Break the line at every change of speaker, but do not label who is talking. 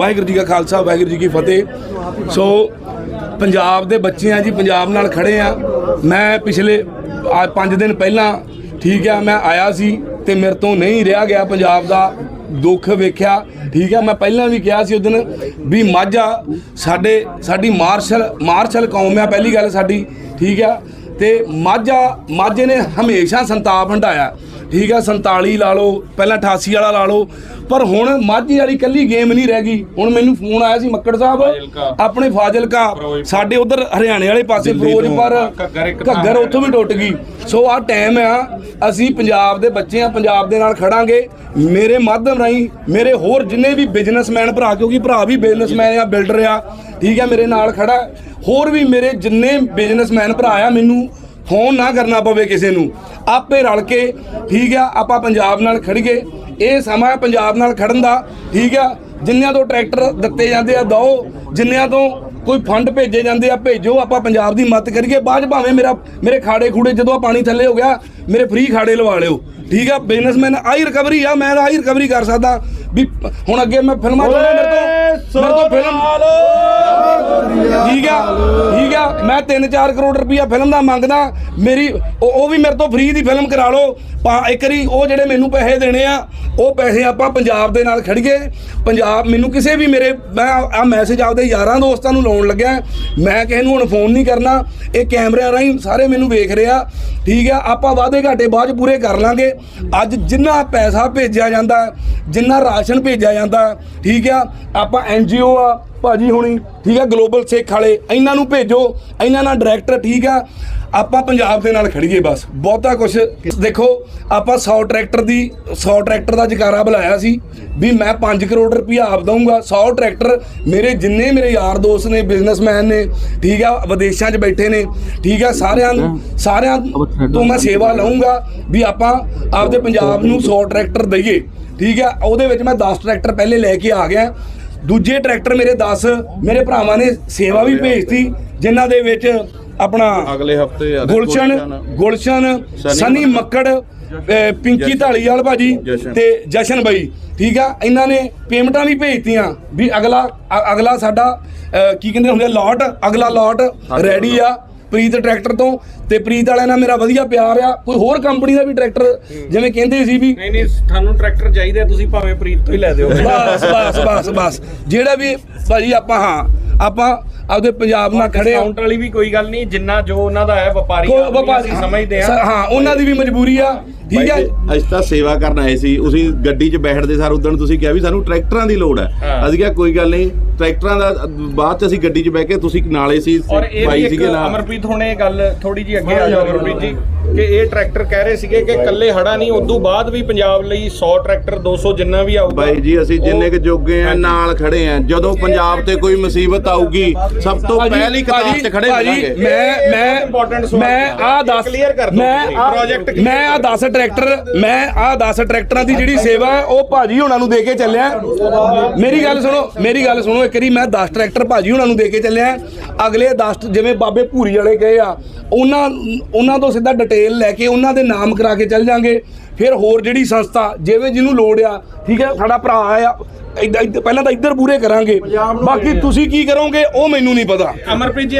ਵਾਹਿਗੁਰੂ ਜੀ ਕਾ ਖਾਲਸਾ, ਵਾਹਿਗੁਰੂ ਜੀ ਕੀ ਫਤਿਹ। ਸੋ ਪੰਜਾਬ ਦੇ ਬੱਚੇ ਆ ਜੀ, ਪੰਜਾਬ ਨਾਲ ਖੜੇ ਆ। ਮੈਂ ਪਿਛਲੇ 5 ਦਿਨ ਪਹਿਲਾਂ ਠੀਕ ਆ, ਮੈਂ ਆਇਆ ਸੀ ਤੇ ਮੇਰੇ ਤੋਂ ਨਹੀਂ ਰਿਹਾ ਗਿਆ ਪੰਜਾਬ ਦਾ ਦੁੱਖ ਵੇਖਿਆ। ਠੀਕ ਆ, ਮੈਂ ਪਹਿਲਾਂ ਵੀ ਕਿਹਾ ਸੀ ਉਸ ਦਿਨ ਵੀ ਮਾਝਾ ਸਾਡੇ, ਸਾਡੀ ਮਾਰਸ਼ਲ ਮਾਰਸ਼ਲ ਕੌਮ ਆ, ਪਹਿਲੀ ਗੱਲ ਸਾਡੀ। ਠੀਕ ਆ, ਤੇ ਮਾਝਾ ਮਾਝੇ ਨੇ ਹਮੇਸ਼ਾ ਸੰਤਾਪ ਹੰਡਾਇਆ ਠੀਕ ਆ 47 ਲਾ ਲਓ ਪਹਿਲਾਂ 88 ਵਾਲਾ ਲਾ ਲਓ। ਪਰ ਹੁਣ ਮਾਝੇ ਵਾਲੀ ਕੱਲੀ ਗੇਮ ਨਹੀਂ ਰਹਿ ਗਈ। ਹੁਣ ਮੈਨੂੰ ਫੋਨ ਆਇਆ ਸੀ ਮੱਕੜ ਸਾਹਿਬ। ਆਪਣੇ ਫਾਜ਼ਿਲਕਾ। ਸਾਡੇ ਉਧਰ ਹਰਿਆਣੇ ਵਾਲੇ ਪਾਸੇ ਫਿਰੋਜ਼ਪੁਰ। ਘੱਗਰ ਉੱਥੋਂ ਵੀ ਟੁੱਟ ਗਈ। ਸੋ ਆਹ ਟਾਈਮ ਆ। ਅਸੀਂ ਪੰਜਾਬ ਦੇ ਬੱਚੇ ਆ ਪੰਜਾਬ ਦੇ ਨਾਲ ਖੜਾਂਗੇ। ਮੇਰੇ ਮਾਧਿਅਮ ਰਾਹੀਂ ਮੇਰੇ ਹੋਰ ਜਿੰਨੇ ਵੀ ਬਿਜ਼ਨਸਮੈਨ ਭਰਾ ਕਿਉਂਕਿ ਭਰਾ ਵੀ ਬਿਜ਼ਨਸਮੈਨ ਆ ਬਿਲਡਰ ਆ ਠੀਕ ਆ ਮੇਰੇ ਨਾਲ ਖੜਾ ਹੋਰ ਵੀ ਮੇਰੇ ਜਿੰਨੇ ਬਿਜ਼ਨਸਮੈਨ ਭਰਾ ਆ ਮੈਨੂੰ ਫੋਨ ਨਾ ਕਰਨਾ ਪਵੇ ਕਿਸੇ ਨੂੰ। ਆਪੇ ਰਲ ਕੇ, ਠੀਕ ਆ, ਆਪਾਂ ਪੰਜਾਬ ਨਾਲ ਖੜੀਏ ਇਹ ਸਮਾਂ ਹੈ ਪੰਜਾਬ ਨਾਲ ਖੜਨ ਦਾ, ਠੀਕ ਆ। ਜਿੰਨਿਆਂ ਤੋਂ ਟਰੈਕਟਰ ਦਿੱਤੇ ਜਾਂਦੇ ਆ ਦੋ ਜਿੰਨਿਆਂ ਤੋਂ ਕੋਈ ਫੰਡ ਭੇਜੇ ਜਾਂਦੇ ਆ, ਭੇਜੋ। ਆਪਾਂ ਪੰਜਾਬ ਦੀ ਮਦਦ ਕਰੀਏ। ਬਾਅਦ 'ਚ ਭਾਵੇਂ ਮੇਰਾ ਮੇਰੇ ਖਾੜੇ ਖੂੜੇ ਜਦੋਂ ਪਾਣੀ ਥੱਲੇ ਹੋ ਗਿਆ, ਮੇਰੇ ਫ੍ਰੀ ਖਾੜੇ ਲਵਾ ਲਿਓ। ਠੀਕ ਆ ਬਿਜ਼ਨਸਮੈਨ ਆਹੀ ਰਿਕਵਰੀ ਆ ਮੈਂ ਤਾਂ ਆਹੀ ਰਿਕਵਰੀ ਕਰ ਸਕਦਾ। ਵੀ ਹੁਣ ਅੱਗੇ ਮੈਂ ਫਿਲਮਾਂ ਚਾਹੁੰਦਾ ਮੇਰੇ ਤੋਂ ਮੇਰੇ ਤੋਂ ਫਿਲਮ ਠੀਕ ਆ ਠੀਕ ਆ ਮੈਂ 3-4 ਕਰੋੜ ਰੁਪਈਆ ਫਿਲਮ ਦਾ ਮੰਗਦਾ। ਮੇਰੀ ਉਹ ਵੀ ਮੇਰੇ ਤੋਂ ਫ੍ਰੀ ਦੀ ਫਿਲਮ ਕਰਾ ਲਓ। ਪਾ ਇੱਕ ਵਾਰੀ ਉਹ ਜਿਹੜੇ ਮੈਨੂੰ ਪੈਸੇ ਦੇਣੇ ਆ ਉਹ ਪੈਸੇ ਆਪਾਂ ਪੰਜਾਬ ਦੇ ਨਾਲ ਖੜੀਏ। ਪੰਜਾਬ ਮੈਨੂੰ ਕਿਸੇ ਵੀ ਮੇਰੇ ਮੈਂ ਆ ਮੈਸੇਜ ਆਪਦੇ ਯਾਰਾਂ ਦੋਸਤਾਂ ਨੂੰ ਲਾਉਣ ਲੱਗਿਆ। ਮੈਂ ਕਿਸੇ ਨੂੰ ਹੁਣ ਫੋਨ ਨਹੀਂ ਕਰਨਾ। ਇਹ ਕੈਮਰਿਆਂ ਰਾਹੀਂ ਸਾਰੇ ਮੈਨੂੰ ਵੇਖ ਰਿਹਾ ਠੀਕ ਆ ਆਪਾਂ ਵਾਅਦੇ ਘਾਟੇ ਬਾਅਦ ਪੂਰੇ ਕਰ ਲਾਂਗੇ। ਅੱਜ ਜਿੰਨਾ ਪੈਸਾ ਭੇਜਿਆ ਜਾਂਦਾ ਜਿੰਨਾ ਰਾਸ਼ਨ ਭੇਜਿਆ ਜਾਂਦਾ ਠੀਕ ਆ ਆਪਾਂ ਐਨਜੀਓ ਆ ਭਾਜੀ ਹੁਣੀ, ਠੀਕ ਆ, ਗਲੋਬਲ ਸਿੱਖ ਵਾਲੇ, ਇਹਨਾਂ ਨੂੰ ਭੇਜੋ, ਇਹਨਾਂ ਨਾਲ ਡਾਇਰੈਕਟਰ ਠੀਕ ਆ, ਆਪਾਂ ਪੰਜਾਬ ਦੇ ਨਾਲ ਖੜੀਏ ਬਸ, ਬਹੁਤਾ ਕੁਝ ਦੇਖੋ, ਆਪਾਂ 100 ਟਰੈਕਟਰ ਦੀ 100 ਟਰੈਕਟਰ ਦਾ ਜਕਾਰਾ ਬੁਲਾਇਆ ਸੀ, ਵੀ ਮੈਂ 5 ਕਰੋੜ ਰੁਪਇਆ ਆਪ ਦਊਂਗਾ 100 ਟਰੈਕਟਰ ਮੇਰੇ ਜਿੰਨੇ ਮੇਰੇ ਯਾਰ ਦੋਸਤ ਨੇ ਬਿਜ਼ਨਸਮੈਨ ਨੇ, ਠੀਕ ਆ, ਵਿਦੇਸ਼ਾਂ 'ਚ ਬੈਠੇ ਨੇ, ਠੀਕ ਆ, ਸਾਰਿਆਂ ਨੂੰ, ਸਾਰਿਆਂ ਤੋਂ ਮੈਂ ਸੇਵਾ ਲਵਾਂਗਾ ਵੀ ਆਪਾਂ ਆਪਦੇ ਪੰਜਾਬ ਨੂੰ 100 ਟਰੈਕਟਰ ਦਈਏ, ਠੀਕ ਆ, ਉਹਦੇ ਵਿੱਚ ਮੈਂ 10 ਟਰੈਕਟਰ ਪਹਿਲੇ ਲੈ ਕੇ ਆ ਗਿਆ ਦੂਜੇ ਟਰੈਕਟਰ ਮੇਰੇ 10 ਮੇਰੇ ਭਰਾਵਾਂ ਨੇ ਸੇਵਾ ਵੀ ਭੇਜਤੀ ਜਿਨ੍ਹਾਂ ਦੇ ਵਿੱਚ ਆਪਣਾ
ਅਗਲੇ ਹਫ਼ਤੇ
ਗੁਲਸ਼ਨ ਗੁਲਸ਼ਨ ਸਨੀ ਮੱਕੜ। ਪਿੰਕੀ ਢਾਲੀਵਾਲ ਭਾਜੀ। ਤੇ ਜਸ਼ਨ ਬਾਈ ਠੀਕ ਆ? ਇਹਨਾਂ ਨੇ ਪੇਮੈਂਟਾਂ ਵੀ ਭੇਜਤੀਆਂ ਵੀ ਅਗਲਾ ਅਗਲਾ ਸਾਡਾ ਕੀ ਕਹਿੰਦੇ ਹੁੰਦੇ ਲੋਟ ਅਗਲਾ ਲੋਟ ਰੈਡੀ ਆ। ਪ੍ਰੀਤ ਟਰੈਕਟਰ ਤੋਂ ਤੇ ਪ੍ਰੀਤ ਵਾਲਿਆਂ ਨਾਲ ਮੇਰਾ ਵਧੀਆ ਪਿਆਰ ਆ। ਕੋਈ ਹੋਰ ਕੰਪਨੀ ਦਾ ਵੀ ਟਰੈਕਟਰ ਜਿਵੇਂ ਕਹਿੰਦੇ ਸੀ ਵੀ
ਨਹੀਂ ਨਹੀਂ ਤੁਹਾਨੂੰ ਟਰੈਕਟਰ ਚਾਹੀਦੇ ਤੁਸੀਂ ਭਾਵੇਂ ਪ੍ਰੀਤ ਤੋਂ ਹੀ ਲੈ ਦਿਓ।
ਬਸ ਬਸ ਬਸ ਬਸ। ਜਿਹੜਾ ਵੀ ਭਾਜੀ ਆਪਾਂ ਹਾਂ ਆਪਾਂ ਆਪਦੇ ਪੰਜਾਬ ਨਾਲ ਖੜੇ ਆ
ਕਾਊਂਟਰ ਵਾਲੀ ਵੀ ਕੋਈ ਗੱਲ ਨਹੀਂ ਜਿੰਨਾ ਜੋ ਉਹਨਾਂ ਦਾ ਹੈ ਵਪਾਰੀ
ਕੋਈ ਵਪਾਰੀ
ਸਮਝਦੇ ਆ
ਹਾਂ ਉਹਨਾਂ ਦੀ ਵੀ ਮਜਬੂਰੀ ਆ। ਠੀਕ ਹੈ
ਅਸੀਂ ਤਾਂ ਸੇਵਾ ਕਰਨ ਆਏ ਸੀ। ਅਸੀਂ ਗੱਡੀ 'ਚ ਬੈਠਦੇ ਸਾਰ ਉਦੋਂ ਤੁਸੀਂ ਕਿਹਾ ਵੀ ਸਾਨੂੰ ਟਰੈਕਟਰਾਂ ਦੀ ਲੋੜ ਹੈ। ਅਸੀਂ ਕਿਹਾ ਕੋਈ ਗੱਲ ਨਹੀਂ ਟਰੈਕਟਰਾਂ ਦਾ ਬਾਅਦ 'ਚ ਅਸੀਂ ਗੱਡੀ 'ਚ ਬਹਿ ਕੇ ਤੁਸੀਂ ਨਾਲੇ ਸੀ ਬਾਈ ਸੀਗੇ ਨਾਲ।
ਅਮਰਪ੍ਰੀਤ ਹੁਣ ਇਹ ਗੱਲ ਥੋੜੀ ਜੀ ਅੱਗੇ ਆ ਜਾਓ ਅਮਰਪ੍ਰੀਤ ਜੀ ਕਿ ਇਹ ਟਰੈਕਟਰ ਕਹਿ ਰਹੇ ਸੀਗੇ ਕਿ ਕੱਲੇ ਹੜਾ ਨਹੀਂ ਉਦੋਂ ਬਾਅਦ ਵੀ ਪੰਜਾਬ ਲਈ 100 ਟਰੈਕਟਰ 200 ਜਿੰਨਾ ਵੀ ਆਊਗਾ।
ਬਾਈ ਜੀ ਅਸੀਂ ਜਿੰਨੇ ਕਿ ਜੋਗੇ ਆ ਨਾਲ ਖੜੇ ਆ। ਜਦੋਂ ਪੰਜਾਬ ਤੇ ਕੋਈ ਮੁਸੀਬਤ ਆਊਗੀ। ਸਭ ਤੋਂ ਪਹਿਲੀ ਕਤਾਰ 'ਚ ਖੜੇ ਹੋਵਾਂਗੇ
ਮੈਂ ਮੈਂ ਮੈਂ। ਆ
ਇਹ
10
clear ਕਰ ਦਿਓ
ਮੈਂ
clear
ਮੈਂ ਆ 10 ਟਰੈਕਟਰ ਮੈਂ ਆ 10 ਟਰੈਕਟਰਾਂ ਦੀ ਜਿਹੜੀ ਸੇਵਾ ਹੈ ਉਹ ਭਾਜੀ ਹੁਣਾਂ ਨੂੰ ਦੇ ਕੇ ਚੱਲਿਆ। ਮੇਰੀ ਗੱਲ ਸੁਣੋ ਮੇਰੀ ਗੱਲ ਸੁਣੋ ਇੱਕ ਵਾਰੀ ਮੈਂ 10 ਟਰੈਕਟਰ ਭਾਜੀ ਹੁਣਾਂ ਨੂੰ ਦੇ ਕੇ ਚੱਲਿਆ। ਅਗਲੇ 10 ਜਿਵੇਂ ਬਾਬੇ ਭੂਰੀ ਵਾਲੇ ਗਏ ਆ ਉਹਨਾਂ ਉਹਨਾਂ ਤੋਂ ਸਿੱਧਾ ਡਿਟੇਲ ਲੈ ਕੇ ਉਹਨਾਂ ਦੇ ਨਾਮ ਕਰਾ ਕੇ ਚੱਲ ਜਾਾਂਗੇ। ਫਿਰ ਹੋਰ ਜਿਹੜੀ ਸੰਸਥਾ ਜਿਵੇਂ ਜਿਹਨੂੰ ਲੋੜ ਆ ਠੀਕ ਹੈ ਸਾਡਾ ਭਰਾ ਆ ਪਹਿਲਾਂ ਤਾਂ ਇੱਧਰ ਪੂਰੇ ਕਰਾਂਗੇ। ਬਾਕੀ ਤੁਸੀਂ ਕੀ ਕਰੋਗੇ ਉਹ ਮੈਨੂੰ ਨਹੀਂ ਪਤਾ।
ਅਮਰਪ੍ਰੀਤ ਜੀ